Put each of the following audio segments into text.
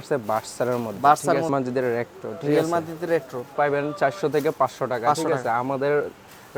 আছে বার্সারের মধ্যে। বার্সার রিয়েল রেট্রো পাইবেন থেকে পাঁচশো টাকা 500 ঠিক আছে। আমাদের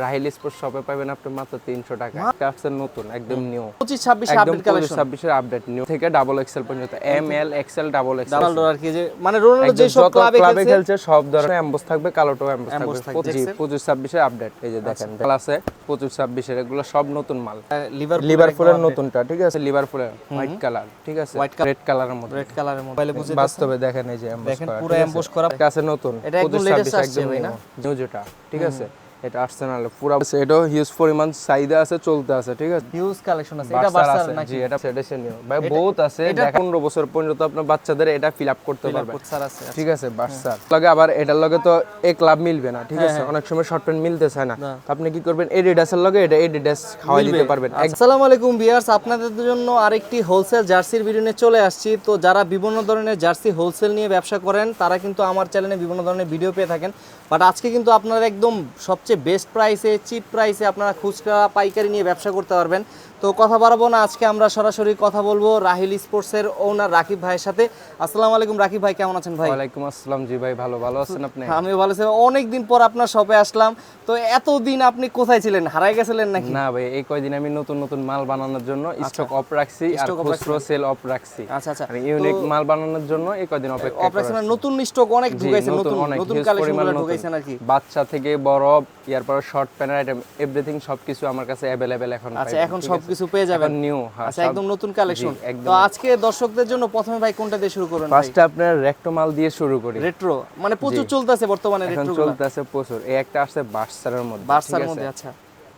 রাহিল স্পোর্টস শপে পাবেন আপনি মাত্র তিনশো টাকা। এটা নতুন একদম নিউ পঁচিশ ছাব্বিশে একদম আপডেট কালেকশন ছাব্বিশের আপডেট নিউ থেকে ডাবল এক্সেল পর্যন্ত। M L XL double XL Ronaldo আর কি যে মানে রোনাল্ডো যে সব ক্লাবে খেলছে খেলছে সব ধরনের এমবস থাকবে কালোটাও এমবস Emboss থাকবে। থাকবে। পঁচিশ পঁচিশ ছাব্বিশের আপডেট এই যে দেখেন মাল আছে পঁচিশ ছাব্বিশের এগুলো সব নতুন মাল। লিভার লিভারপুলের নতুনটা ঠিক আছে? লিভারপুলের হোয়াইট কালার ঠিক আছে? Colour। রেড কালারের মধ্যে। রেড কালারের বুঝে বাস্তবে দেখেন এই যে এমবস দেখেন করা পুরো এমবোস করা। আছে নতুন এটা একদম 25, 26 আসছে ভাই না? নিউ যেটা ঠিক আছে? এটা আর্সেনাল পুরো এটাও হিউজ পরিমাণ চাহিদা আছে চলতে আছে ঠিক আছে? হিউজ কালেকশন আছে এটা নাকি? জি এটা সেডেশন ভাই বহুত আছে দেখেন 15 বছর পর্যন্ত আপনার বাচ্চাদের এটা ফিল আপ করতে পারবে। আছে ঠিক আছে বার্সার লগে আবার এটার লগে তো এক ক্লাব মিলবে না ঠিক আছে? অনেক সময় শর্ট প্যান্ট মিলতে চায় না। তো আপনি কি করবেন? এডিডাসের লগে এটা এডিডাস খাওয়াই দিতে পারবেন। আসসালামু আলাইকুম ভিউয়ার্স আপনাদের জন্য আরেকটি হোলসেল জার্সির ভিডিও নিয়ে চলে আসছি। তো যারা বিভিন্ন ধরনের জার্সি হোলসেল নিয়ে ব্যবসা করেন তারা কিন্তু আমার চ্যানেলে বিভিন্ন ধরনের ভিডিও পেয়ে থাকেন। বাট আজকে কিন্তু আপনারা একদম সবচেয়ে বেস্ট প্রাইসে চিপ প্রাইসে আপনারা খুচরা পাইকারি নিয়ে ব্যবসা করতে পারবেন। তো কথা বাড়াবো না আজকে আমরা সরাসরি কথা বলব রাহিল স্পোর্টসের ওনার রাকিব ভাইয়ের সাথে। আসসালামু আলাইকুম রাকিব ভাই কেমন আছেন ভাই? ওয়ালাইকুম আসসালাম জি ভাই ভালো ভালো আছেন আপনি? আমিও ভালো আছি অনেক দিন পর আপনার শপে আসলাম। তো এতদিন আপনি কোথায় ছিলেন হারাই গেছিলেন নাকি? না ভাই এই কয়দিন আমি নতুন নতুন মাল বানানোর জন্য স্টক অফ রাখছি আর Stock off খুচরো সেল অফ রাখছি। আচ্ছা আচ্ছা। আর ইউনিক মাল বানানোর জন্য এই কয়দিন অপেক্ষা করা অপারেশন নতুন স্টক অনেক ঢুকাইছেন নতুন নতুন কালেকশন ঢুকাইছেন আর কি। বাচ্চা থেকে বড় ইয়ার পর শর্ট প্যান্টের আইটেম এভরিথিং সবকিছু আমার কাছে অ্যাভেলেবেল এখন আচ্ছা এখন সবকিছু পেয়ে যাবেন। নিউ আচ্ছা একদম নতুন কালেকশন তো আজকে দর্শকদের জন্য প্রথমে ভাই কোনটা দিয়ে শুরু করবেন ফার্স্ট আপনার রেট্রো মাল দিয়ে শুরু করি। রেট্রো মানে প্রচুর চলতেছে বর্তমানে রেট্রো চলতেছে প্রচুর। এই একটা আছে বার্সারের মধ্যে বার্সার মধ্যে আচ্ছা।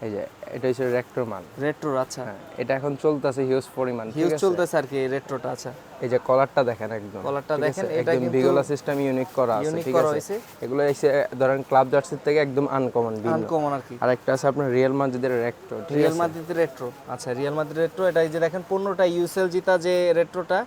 এই যে এটা হচ্ছে রেক্টো মাল রেট্রো আচ্ছা। হ্যাঁ এটা এখন চলতেছে হিউজ পরিমাণ হিউজ চলতেছে আর কি রেট্রোটা আচ্ছা। এই যে কলারটা দেখেন একদম কলারটা দেখেন? এটা কিন্তু বিগলা সিস্টেম ইউনিক করা আছে ঠিক আছে। এগুলো এসে ধরেন ক্লাব জার্সির থেকে একদম আনকমন ভিন্ন। আনকমন আর কি। আর একটা আছে আপনার রিয়েল রেক্টো ঠিক রিয়াল আছে? রেট্রো আচ্ছা রিয়াল মাদ্রিদ রেট্রো এটা এই যে দেখেন পণ্যটা ইউসেল জিতা যে রেট্রোটা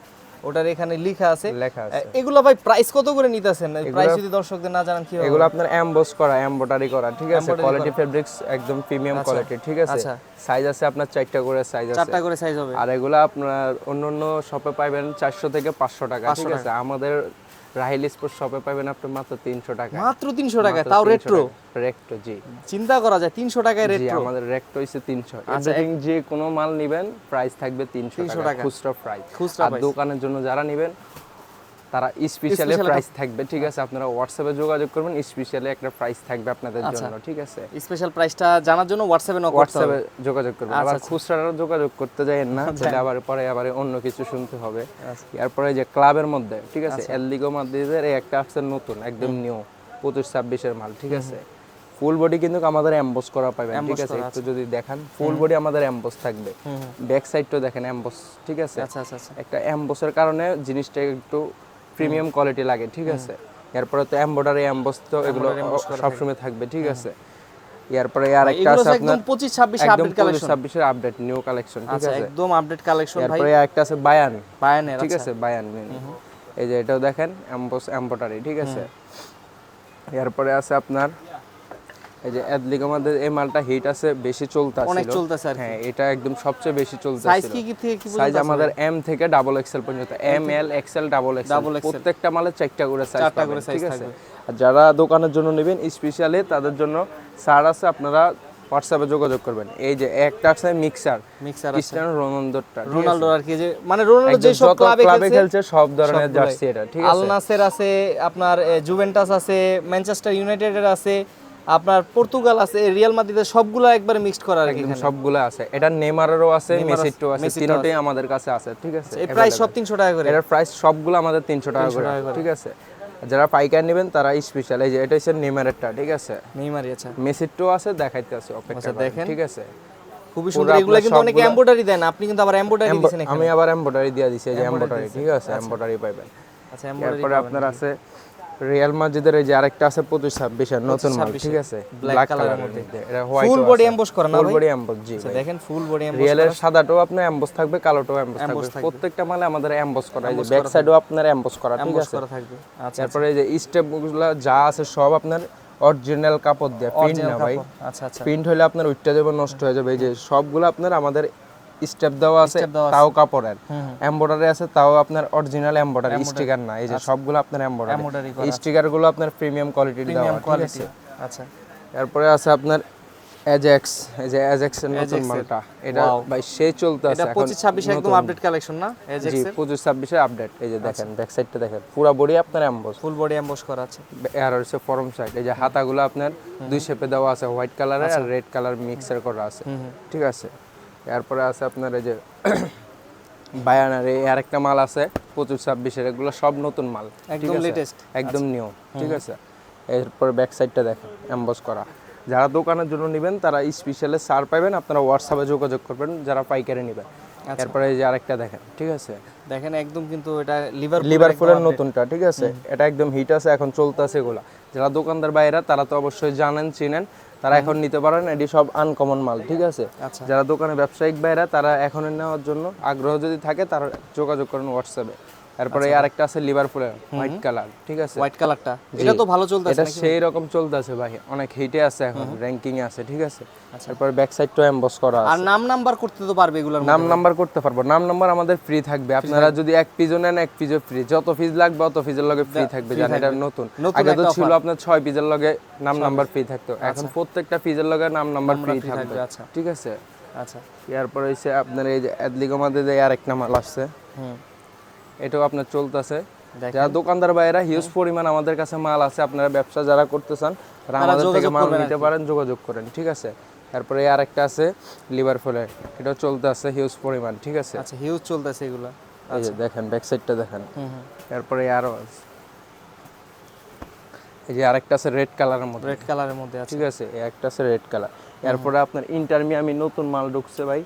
ওটার এখানে লেখা আছে। লেখা আছে। এগুলো ভাই প্রাইস কত করে নিতেছেন? প্রাইস যদি দর্শকদের না জানান কি হবে? এগুলো আপনার এমবস করা এমব্রয়ডারি করা ঠিক আছে? কোয়ালিটি ফেব্রিক্স একদম প্রিমিয়াম কোয়ালিটি ঠিক আছে? আচ্ছা। সাইজ আছে আপনার চারটা করে সাইজ আছে। চারটা করে সাইজ হবে। আর এগুলো আপনার অন্য অন্য শপে পাবেন চারশো থেকে পাঁচশো টাকা ঠিক আছে? আমাদের রাহিল স্পোর্টস শপে পাবেন আপনি মাত্র তিনশো টাকা মাত্র তিনশো টাকা তাও রেট্রো রেট্রো জি। চিন্তা করা যায় তিনশো টাকায় জি রেট্রো আমাদের রেট্রো হচ্ছে তিনশো। আচ্ছা, এভরিথিং যে কোনো মাল নিবেন প্রাইস থাকবে তিনশো 300 টাকা টাকা। খুচরা প্রাইস খুচরা আর দোকানের জন্য যারা নিবেন তারা স্পেশালি প্রাইস থাকবে ঠিক আছে? আপনারা হোয়াটসঅ্যাপে যোগাযোগ করবেন স্পেশালি একটা প্রাইস থাকবে আপনাদের আচ্ছা। জন্য ঠিক আছে? স্পেশাল প্রাইসটা জানার জন্য হোয়াটসঅ্যাপে নক হোয়াটসঅ্যাপে যোগাযোগ করবেন। আচ্ছা, আবার খুচরা যোগাযোগ করতে যায়েন না তাহলে আবার পরে আবার অন্য কিছু শুনতে হবে। আচ্ছা। এরপরে যে ক্লাবের মধ্যে ঠিক আছে? এলদিগো মাদ্রিদের এই একটা আসছে নতুন একদম নিউ পঁচিশ ছাব্বিশের মাল ঠিক আছে? ফুল বডি কিন্তু আমাদের এমবস করা পাবেন ঠিক আছে? একটু যদি দেখেন ফুল বডি আমাদের এমবস থাকবে। ব্যাক সাইডটাও দেখেন এমবস ঠিক আছে? আচ্ছা আচ্ছা আচ্ছা। একটা এমবসের কারণে জিনিসটা একটু প্রিমিয়াম কোয়ালিটি লাগে ঠিক আছে? এরপরে তো এমবডারি এমবস তো এগুলো সবসময় থাকবে ঠিক আছে? এরপরে আর একটা আছে আপনার পঁচিশ ছাব্বিশ একদম আপডেট কালেকশন ছাব্বিশের আপডেট নিউ কালেকশন ঠিক আচ্ছা আছে? একদম আপডেট কালেকশন ভাই। এরপরে একটা আছে বায়ান বায়ানের ঠিক আছে বায়ান এই যে এটাও দেখেন এমবস এমবডারি ঠিক আছে? এরপরে আছে আপনার এই যে এই মালটা হিট আছে বেশি চলতে অনেক ছিল চলতেছে আর হ্যাঁ এটা একদম সবচেয়ে বেশি চলতে সাইজ কি কি থেকে কি সাইজ আমাদের এম থেকে ডাবল এক্সেল পর্যন্ত। M L XL double XL প্রত্যেকটা মালে চারটা করে সাইজ চারটা করে আছে? থাকবে। আর যারা দোকানের জন্য নেবেন স্পেশালি তাদের জন্য সার আছে আপনারা হোয়াটসঅ্যাপে যোগাযোগ করবেন। এই যে একটা আছে মিক্সার মিক্সার ক্রিস্টিয়ানো রোনালদোরটা রোনাল্ডো আর কি যে মানে রোনাল্ডো যে সব ক্লাবে খেলছে খেলছে সব ধরনের জার্সি এটা ঠিক আল আছে? নাসের আছে আপনার জুভেন্টাস আছে ম্যানচেস্টার ইউনাইটেডের আছে আপনার পর্তুগাল আছে রিয়াল মাদ্রিদের সবগুলো একবারে মিক্সড করা আর কি সবগুলো আছে। এটা নেমারেরও আছে নেইমার আছে, তিনটাই আমাদের কাছে আছে ঠিক আছে? এই প্রাইস সব তিনশো টাকা করে। এটার প্রাইস সবগুলো আমাদের তিনশো টাকা করে ঠিক আছে? যারা পাইকার নেবেন তারা স্পেশাল এই যে এটা হচ্ছে নেমারেরটা ঠিক আছে? নেইমারই আচ্ছা। মেসিটো আছে দেখাইতে আছে অপেক্ষা আচ্ছা, দেখেন। ঠিক আছে? খুবই সুন্দর এগুলো কিন্তু অনেকে এমব্রয়ডারি দেন আপনি কিন্তু আবার এমব্রয়ডারি দিয়েছেন আমি আবার এমব্রয়ডারি দিয়ে দিছি এই যে এমব্রয়ডারি ঠিক আছে এমব্রয়ডারি পাইবেন। আচ্ছা এমব্রয়ডারি আপনার আছে রিয়াল মাজিদের এই যে আরেকটা আছে পঁচিশ ছাব্বিশের নতুন মাল ঠিক আছে? ব্ল্যাক কালারের মধ্যে। এটা হোয়াইট ফুল বডি এমবোস করা না ফুল বডি এমবস জি আচ্ছা, দেখেন ফুল বডি এমবোস রিয়েলের সাদাটাও আপনার এমবস থাকবে কালোটাও এমবস থাকবে। প্রত্যেকটা মালে আমাদের এমবস করা। এই যে ব্যাক সাইডও আপনার এমবস করা ঠিক আছে? করা থাকবে। আচ্ছা তারপরে এই যে স্টেপগুলো যা আছে সব আপনার অরিজিনাল কাপড় দিয়ে প্রিন্ট না ভাই। আচ্ছা আচ্ছা। প্রিন্ট হলে আপনার উইটটা যাবে নষ্ট হয়ে যাবে। এই যে সবগুলো আপনার আমাদের স্টেপ দেওয়া আছে তাও কাপড়ের। এমব্রয়ডারি আছে তাও আপনার অরিজিনাল এমব্রয়ডারি স্টিকার না এই যে সবগুলো আপনার এমব্রয়ডারি করা স্টিকারগুলো আপনার প্রিমিয়াম কোয়ালিটির দেওয়া কোয়ালিটি আছে? আচ্ছা। তারপরে আছে আপনার অ্যাজেক্স এই যে অ্যাজেক্স এর নতুন মালটা। এটা ভাই সেই চলতে আছে এটা এখন পঁচিশ ছাব্বিশে একদম আপডেট কালেকশন না জি পঁচিশ ছাব্বিশে আপডেট এই যে দেখেন ব্যাক সাইডটা দেখেন পুরো বডি আপনার এমবস ফুল বডি এমবস করা আছে। আর হচ্ছে ফরম সাইড এই যে হাতাগুলো আপনার দুই শেপে দেওয়া আছে হোয়াইট কালারের আর রেড কালার মিক্সার করা আছে। ঠিক আছে? এরপরে আছে আপনার এই যে বায়ানার এই আরেকটা মাল আছে পঁচিশ ছাব্বিশের এগুলো সব নতুন মাল। একদম latest। একদম নিউ ঠিক আছে? এরপর ব্যাক সাইডটা দেখেন এমবস করা। যারা দোকানের জন্য নেবেন তারা স্পেশালে সার পাবেন আপনারা হোয়াটসঅ্যাপে যোগাযোগ করবেন যারা পাইকারি নেবেন। এরপরে এই যে আরেকটা দেখেন ঠিক আছে? দেখেন একদম কিন্তু এটা লিভার লিভারপুলের নতুনটা ঠিক আছে? এটা একদম হিট আছে এখন চলতেছে এগুলা। যারা দোকানদার বাইরা তারা তো অবশ্যই জানেন চিনেন। তারা এখন নিতে পারেন এটি সব আনকমন মাল ঠিক আছে আচ্ছা। যারা দোকানে ব্যবসায়িক বাইরা তারা এখন নেওয়ার জন্য আগ্রহ যদি থাকে তারা যোগাযোগ করেন হোয়াটসঅ্যাপে তারপরে এই আরেকটা আছে লিভারপুলের হোয়াইট কালার ঠিক আছে? হোয়াইট কালারটা এটা তো ভালো চলতেছে এটা সেই রকম চলতেছে ভাই। অনেক হিটে আছে এখন র্যাঙ্কিং এ আছে ঠিক আছে? তারপরে ব্যাক সাইডটা এমবস করা আছে। আর নাম নাম্বার করতে তো পারবে এগুলোর নাম নাম্বার করতে পারব। নাম নাম্বার আমাদের ফ্রি থাকবে। আপনারা যদি এক পিজও নেন এক পিজও ফ্রি যত পিস লাগবে অত পিজের লগে ফ্রি থাকবে জানেন এটা নতুন। আগে তো ছিল আপনার ছয় পিজের লগে নাম নাম্বার ফ্রি থাকতো। এখন প্রত্যেকটা পিজের লগে নাম নাম্বার ফ্রি থাকবে। আচ্ছা। ঠিক আছে? আচ্ছা। এরপর হইছে আপনার এই যে অ্যাডলিগো মাঝে যে আরেকটা মাল আসছে। হুম। এটাও আপনার চলতেছে। যারা দোকানদার বাইরা হিউজ পরিমাণ আমাদের কাছে মাল আছে আপনারা ব্যবসা যারা করতে চান তারা আমাদের থেকে মাল নিতে পারেন যোগাযোগ করেন ঠিক আছে? তারপরে আর একটা আছে লিভার ফলের এটাও চলতে আছে হিউজ পরিমাণ ঠিক আছে? আচ্ছা হিউজ চলতেছে এগুলো। যে দেখেন ব্যাক সাইডটা দেখেন। তারপরে আরও আছে। এই যে আরেকটা আছে রেড কালারের মধ্যে। রেড কালারের মধ্যে আছে। ঠিক আছে? একটা আছে রেড কালার এরপরে আপনার ইন্টারমিয়ামি নতুন মাল ঢুকছে ভাই।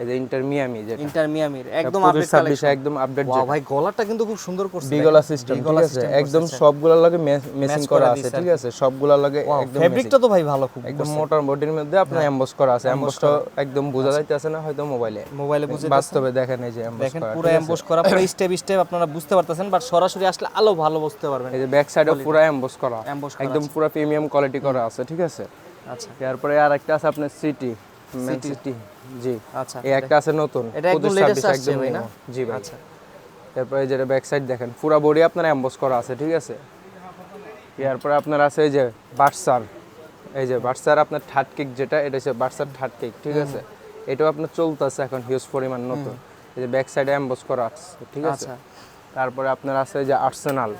এই যে ইন্টারমিয়ামি যেটা। ইন্টার মিয়ামির একদম আপডেট ছাব্বিশে একদম আপডেট ওয়াও ভাই গলাটা কিন্তু খুব সুন্দর করছে বিগলা সিস্টেম ঠিক আছে? একদম সবগুলোর লগে মেসিং করা আছে ঠিক আছে? সবগুলোর লগে একদম ফেব্রিকটা তো ভাই ভালো খুব একদম মোটর বডির মধ্যে আপনার এমবস করা আছে। এমবসটা একদম বোঝা যাইতেছে না হয়তো মোবাইলে মোবাইলে বুঝে বাস্তবে দেখেন এই যে এমবস দেখেন পুরো এমবোস করা পুরো স্টেপ স্টেপ আপনারা বুঝতে পারতেছেন বাট সরাসরি আসলে আলো ভালো বুঝতে পারবেন। এই যে ব্যাক সাইডে পুরো এমবস করা। একদম পুরো প্রিমিয়াম কোয়ালিটি করা আছে ঠিক আছে? আচ্ছা। তারপরে আর একটা আছে আপনার সিটি সিটি জি। আচ্ছা এই একটা আছে নতুন এটা একদম 25, latest 26 আসছে ভাই না? জি ভাই। আচ্ছা। তারপরে যেটা ব্যাক সাইড দেখেন পুরো বডি আপনার এমবস করা আছে ঠিক আছে? এরপরে আপনার আছে এই যে বাটসার এই যে বাটসার আপনার থার্ড কেক যেটা এটা হচ্ছে বাটসার থার্ড কেক ঠিক আছে? এটাও আপনার চলতেছে এখন হিউজ পরিমাণ নতুন। এই যে ব্যাক সাইডে এমবস করা আছে ঠিক আছে? আচ্ছা। তারপরে আপনার আছে এই যে আর্সেনাল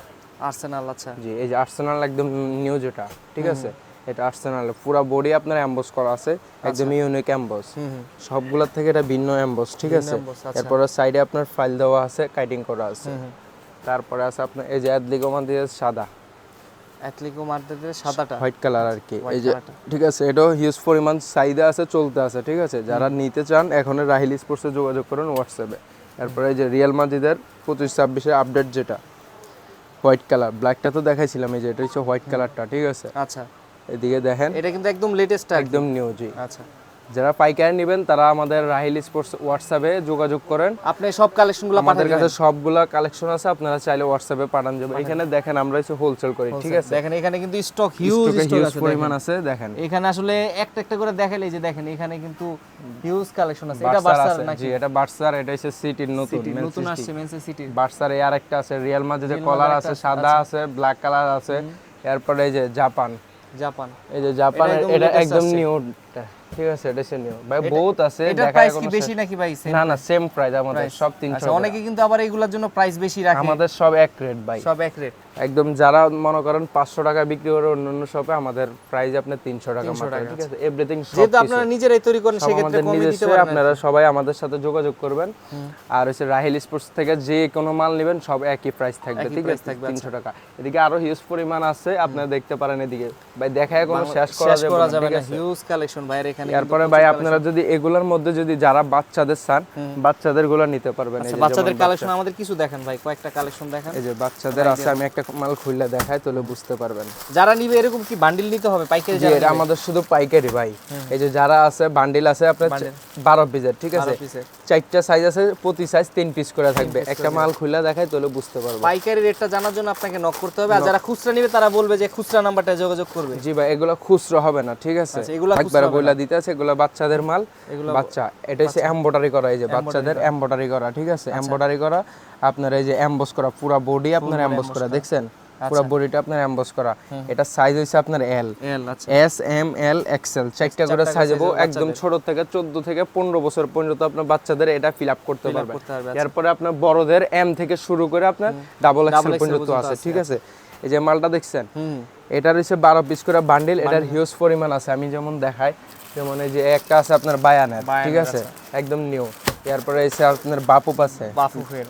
আর্সেনাল আচ্ছা। জি এই যে আর্সেনাল একদম নিউ যেটা ঠিক আছে? এটা আর্সেনাল পুরো বডি আপনার এমবস করা আছে একদম ইউনিক হুম সবগুলোর থেকে এটা ভিন্ন এমবস ঠিক আছে? আচ্ছা। এরপরে সাইডে আপনার ফাইল দেওয়া আছে কাটিং করা আছে। তারপরে আছে আপনার এই যে অ্যাডলিগোমান দিয়ে সাদা। অ্যাটলিকো মার্কেটের সাদাটা। হোয়াইট কালার আর কি। এই যে ঠিক আছে এটাও হিউজ পরিমাণ চাহিদা আছে চলতে আছে ঠিক আছে? যারা নিতে চান এখন রাহিল স্পোর্টসে যোগাযোগ করুন হোয়াটসঅ্যাপে তারপরে এই যে রিয়াল মাদ্রিদের পঁচিশ ছাব্বিশে আপডেট যেটা হোয়াইট কালার ব্ল্যাকটা তো দেখাইছিলাম এই যে এটা হচ্ছে হোয়াইট কালারটা ঠিক আছে? আচ্ছা। এদিকে দেখেন। এটা কিন্তু একদম লেটেস্ট একদম নিউ জি। আচ্ছা। যারা পাইকারি নেবেন তারা আমাদের রাহিল স্পোর্টস হোয়াটসঅ্যাপে যোগাযোগ করেন। আপনি সব কালেকশনগুলো আমাদের কাছে সবগুলা কালেকশন আছে আপনারা চাইলে হোয়াটসঅ্যাপে পাঠান যাবে এখানে দেখেন আমরা হচ্ছে হোলসেল করি ঠিক আছে? দেখেন এখানে কিন্তু স্টক হিউজ স্টক হিউজ পরিমাণ আছে দেখেন। এখানে আসলে একটা একটা করে দেখালে এই যে দেখেন এখানে কিন্তু হিউজ কালেকশন আছে। এটা বার্সার নাকি? জি এটা বার্সার এটা হচ্ছে সিটির নতুন নতুন। আসছে মেনসে সিটি বার্সার এই আরেকটা আছে রিয়াল মাদ্রিদের কলার আছে সাদা আছে ব্ল্যাক কালার আছে। এরপরে এই যে জাপান জাপান। এই যে জাপান এটা একদম আসছে। নিউ ঠিক আছে এটা সে নিউ ভাই বহুত আছে এটা প্রাইস কি বেশি নাকি ভাই? না না সেম প্রাইস আমাদের সব 300 আচ্ছা অনেকে কিন্তু আবার এগুলোর জন্য প্রাইস বেশি রাখে। আমাদের সব এক রেট ভাই। সব এক রেট একদম যারা মনে করেন পাঁচশো টাকা বিক্রি করে অন্যান্য শপে আমাদের প্রাইস আপনার তিনশো টাকা মাত্র ঠিক আছে? এভরিথিং যেহেতু আপনারা নিজেরাই তৈরি করেন সেক্ষেত্রে কমে দিতে নিজস্ব পারেন আপনারা সবাই আমাদের সাথে যোগাযোগ করবেন। আর হচ্ছে রাহিল স্পোর্টস থেকে যে কোনো মাল নেবেন সব একই প্রাইস থাকবে ঠিক আছে? তিনশো টাকা। এদিকে আরও হিউজ পরিমাণ আছে আপনারা দেখতে পারেন এদিকে। ভাই দেখায় কোনো শেষ করা যাবে না? হিউজ কালেকশন ভাইয়ের এখানে এরপরে ভাই আপনারা যদি এগুলোর মধ্যে যদি যারা বাচ্চাদের চান বাচ্চাদেরগুলো নিতে পারবেন। আচ্ছা বাচ্চাদের কালেকশন আমাদের কিছু দেখেন ভাই কয়েকটা কালেকশন দেখেন। এই যে বাচ্চাদের আছে আমি একটা মাল খুললে দেখায় তাহলে বুঝতে পারবেন। যারা নিবে এরকম কি বান্ডিল নিতে হবে? পাইকারি যারা এটা আমাদের শুধু পাইকারি ভাই। এই যে যারা আছে বান্ডিল আছে আপনার বারো পিসের ঠিক আছে? চারটা সাইজ আছে প্রতি সাইজ তিন পিস করে থাকবে। একটা মাল খুলে দেখায় তাহলে বুঝতে পারব। পাইকারি রেটটা জানার জন্য আপনাকে নক করতে হবে। আর যারা খুচরা নিবে তারা বলবে যে খুচরা নাম্বারটা যোগাযোগ করবে। জি ভাই এগুলো খুচরো হবে না ঠিক আছে? আচ্ছা, এগুলা একবার বইলা দিতে আছে এগুলো বাচ্চাদের মাল। এগুলো বাচ্চা এটা হচ্ছে এমব্রয়ডারি করা এই যে বাচ্চাদের এমব্রয়ডারি করা ঠিক আছে? আচ্ছা। এমব্রয়ডারি করা আপনার এই যে এমবস করা পুরো বডি আপনার এমবস করা দেখছেন? আচ্ছা। পুরো বডিটা আপনার এমবস করা। এটা সাইজ হইছে আপনার এল এল আচ্ছা। এস এম এল এক্সেল চারটা করে সাইজ হব একদম ছোট থেকে চোদ্দ থেকে পনেরো বছর পর্যন্ত আপনার বাচ্চাদের এটা ফিল আপ করতে পারবে, আচ্ছা। এরপরে আপনার বড়দের এম থেকে শুরু করে আপনার ডাবল এক্সেল পর্যন্ত আছে ঠিক আছে? এই যে মালটা দেখছেন? হুম। এটার হচ্ছে বারো পিস করে বান্ডিল এটার হিউজ পরিমাণ আছে। আমি যেমন দেখাই যেমন এই যে একটা আছে আপনার বায়ানের ঠিক আছে? একদম নিউ এরপরে এসে আপনার বাপুপ আছে।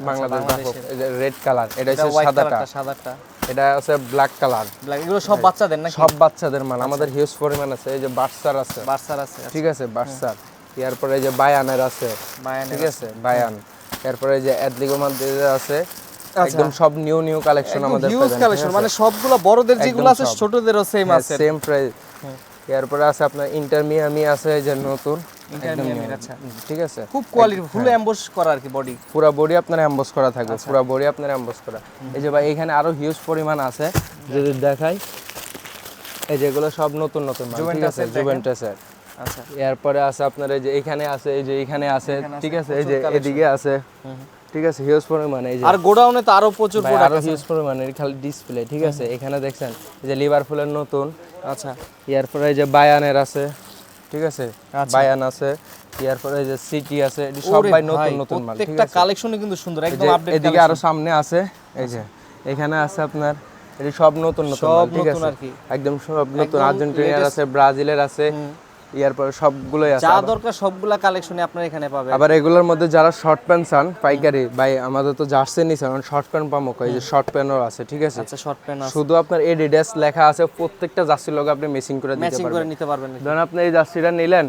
বাংলাদেশ বাপুপ রেড কালার এটা হচ্ছে সাদাটা। সাদাটা। এটা আছে ব্ল্যাক কালার ব্ল্যাক এগুলো সব বাচ্চাদের না সব বাচ্চাদের মাল আমাদের হিউজ পরিমাণ আছে। এই যে বার্সার আছে। বার্সার আছে ঠিক আছে বার্সার এরপরে এই যে বায়ানের আছে। বায়ান ঠিক আছে। বায়ান। এরপরে এই যে অ্যাডলিগো মাদ্রিদের আছে একদম সব নিউ নিউ কালেকশন আমাদের হিউজ কালেকশন মানে সবগুলো বড়দের যেগুলো আছে ছোটদেরও সেম আছে। সেম প্রাইস এরপরে আছে আপনার ইন্টারমিয়ামি আছে যে নতুন। আচ্ছা। ঠিক আছে? খুব কোয়ালিটি ফুল এমবোস করা আর কি বডি পুরো বডি আপনার এমবস করা থাকবে আচ্ছা। পুরো বডি আপনার এমবস করা। এই যে ভাই এখানে আরও হিউজ পরিমাণ আছে। যদি দেখাই এই যেগুলো সব নতুন নতুন ঠিক আছে? জুভেন্টাসের আচ্ছা। এরপরে আছে আপনার এই যে এখানে আছে এই যে এখানে আছে ঠিক আছে এই যে এদিকে আছে। ঠিক আছে হিউজ পরিমাণ এই যে আর গোডাউনে তো আরও প্রচুর প্রোডাক্ট আরও হিউজ পরিমাণ এর খালি ডিসপ্লে ঠিক আছে? এখানে দেখছেন এই যে লিভারপুলের নতুন আচ্ছা। এরপরে এই যে বায়ানের আছে ঠিক আছে? আচ্ছা। বায়ান আছে এরপরে যে সিটি আছে এটি সব ভাই ভাই, নতুন নতুন মাল প্রত্যেকটা আছে? কালেকশনই কিন্তু সুন্দর একদম আপডেট এদিকে আরও সামনে আছে এই যে এখানে আছে আপনার এটি সব নতুন নতুন সব নতুন আছে? আর কি। একদম সব নতুন আর্জেন্টিনার আছে ব্রাজিলের আছে এরপরে সবগুলোই আছে যা দরকার সবগুলা কালেকশনই আপনার এখানে পাবেন। আবার এগুলোর মধ্যে যারা শর্ট প্যান্ট চান পাইকারি ভাই আমাদের তো জার্সি নিছেন শর্ট প্যান্ট পামো এই যে শর্ট প্যান্টও আছে ঠিক আছে? আচ্ছা শর্ট প্যান্ট আছে। শুধু আপনার এডিডাস লেখা আছে প্রত্যেকটা জার্সির লগে আপনি মেসিং করে দিতে ম্যাচিং করে নিতে পারবেন ধরেন আপনি এই জার্সিটা নিলেন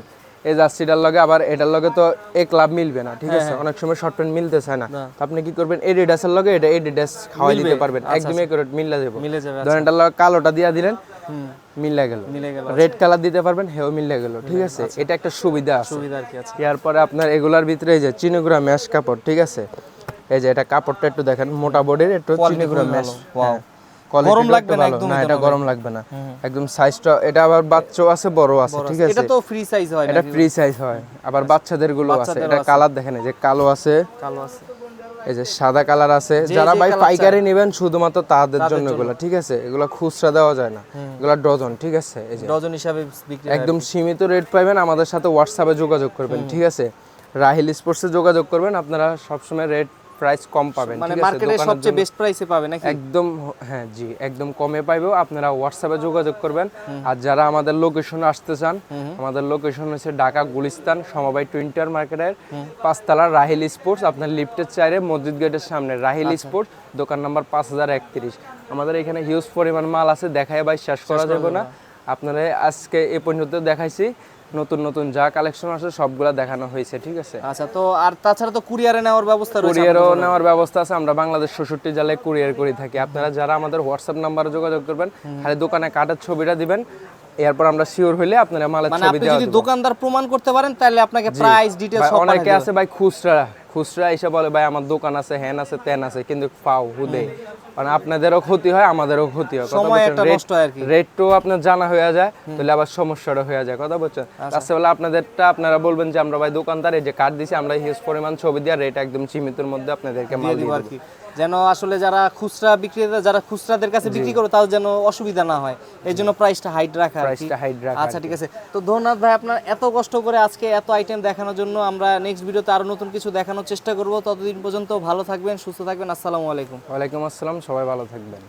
এই জার্সিটার লগে আবার এটার লগে তো এক লাভ মিলবে না ঠিক আছে? অনেক সময় শর্ট প্যান্ট মিলতে চায় না। তো আপনি কি করবেন? এডিডাসের লগে এটা এডিডাস খাওয়াই দিতে পারবেন। একদমই করে মিললে দেবো মিলে যাবে ধরেন এটার লগে কালোটা দিয়া দিলেন গেল। মিলে গেল রেড কালার দিতে পারবেন হেও মিললে গেল ঠিক আছে? এটা একটা সুবিধা আছে। সুবিধা আর কি আছে। এরপরে আপনার এগুলার ভিতরে এই যে চিনিগুড়া ম্যাশ কাপড় ঠিক আছে? এই যে এটা কাপড়টা একটু দেখেন মোটা বডির একটু চিনিগুড়া ম্যাশ Wow. গরম লাগবে না একদম না এটা গরম লাগবে না। একদম সাইজটা এটা আবার বাচ্চাও আছে বড় আছে ঠিক আছে। এটা তো ফ্রি সাইজ হয় এটা ফ্রি সাইজ হয়। আবার বাচ্চাদেরগুলো আছে। এটা কালার দেখেন এই যে কালো আছে। কালো আছে। এই যে সাদা কালার আছে যারা ভাই পাইকারি নেবেন শুধুমাত্র তাদের জন্য এগুলো ঠিক আছে? এগুলো খুচরা দেওয়া যায় না। এগুলো ডজন ঠিক আছে? এই যে ডজন হিসাবে বিক্রি একদম সীমিত রেট পাবেন আমাদের সাথে হোয়াটসঅ্যাপে যোগাযোগ করবেন ঠিক আছে? রাহিল স্পোর্টসে যোগাযোগ করবেন আপনারা সবসময় রেট প্রাইস কম পাবেন মানে মার্কেটে সবচেয়ে বেস্ট প্রাইসে পাবে নাকি? একদম হ্যাঁ জি একদম কমে পাইবেও। আপনারা হোয়াটসঅ্যাপে যোগাযোগ করবেন। আর যারা আমাদের লোকেশনে আসতে চান আমাদের লোকেশন হচ্ছে ঢাকা গুলিস্তান সমবায় টুইন্টার মার্কেটের পাঁচতলা রাহিল স্পোর্টস। আপনার লিফটের চাইরে মসজিদ গেটের সামনে রাহিল আচ্ছা। স্পোর্টস দোকান নাম্বার পাঁচ হাজার একত্রিশ। আমাদের এখানে হিউজ পরিমাণ মাল আছে দেখায় ভাই শেষ করা যাবে না। আপনারা আজকে এ পর্যন্ত দেখাইছি। নতুন নতুন যা কালেকশন আছে সবগুলা দেখানো হয়েছে ঠিক আছে? আচ্ছা তো আর তাছাড়া তো কুরিয়ারে নেওয়ার ব্যবস্থা রয়েছে কুরিয়ারও নেওয়ার ব্যবস্থা আছে আমরা বাংলাদেশ ষষট্টি জেলায় কুরিয়ার করে থাকি। আপনারা যারা আমাদের হোয়াটসঅ্যাপ নাম্বারে যোগাযোগ করবেন খালি দোকানে কাটার ছবিটা দিবেন এরপর আমরা শিওর হইলে আপনারা মালের মানে ছবি দেওয়া যদি দোকানদার প্রমাণ করতে পারেন তাহলে আপনাকে প্রাইস ডিটেইলস সব অনেকে আছে ভাই খুচরা। খুচরা এসে বলে ভাই আমার দোকান আছে হ্যান আছে তেন আছে কিন্তু পাও হুদে। মানে আপনাদেরও ক্ষতি হয় আমাদেরও ক্ষতি হয়। কথা সময় বলছেন একটা নষ্ট আর কি। রেটও আপনার জানা হয়ে যায় তাহলে আবার সমস্যাটা হয়ে যায়। কথা বলছেন? আচ্ছা। বলে আপনাদেরটা আপনারা বলবেন যে আমরা ভাই দোকানদার এই যে কার্ড দিছি আমরা হিউজ পরিমাণ ছবি দিয়ে রেট একদম সীমিতের মধ্যে আপনাদেরকে মাল দিয়ে যেন আসলে যারা খুচরা বিক্রেতা যারা খুচরাদের কাছে বিক্রি করে তাও যেন অসুবিধা না হয়। এই জন্য প্রাইসটা হাইট রাখা। প্রাইসটা হাইট রাখা আচ্ছা ঠিক আছে। তো ধন্যবাদ ভাই আপনার এত কষ্ট করে আজকে এত আইটেম দেখানোর জন্য আমরা নেক্সট ভিডিওতে আরও নতুন কিছু দেখানোর চেষ্টা করব। ততদিন পর্যন্ত ভালো থাকবেন সুস্থ থাকবেন। আসসালামু আলাইকুম। ওয়ালাইকুম আসসালাম সবাই ভালো থাকবেন।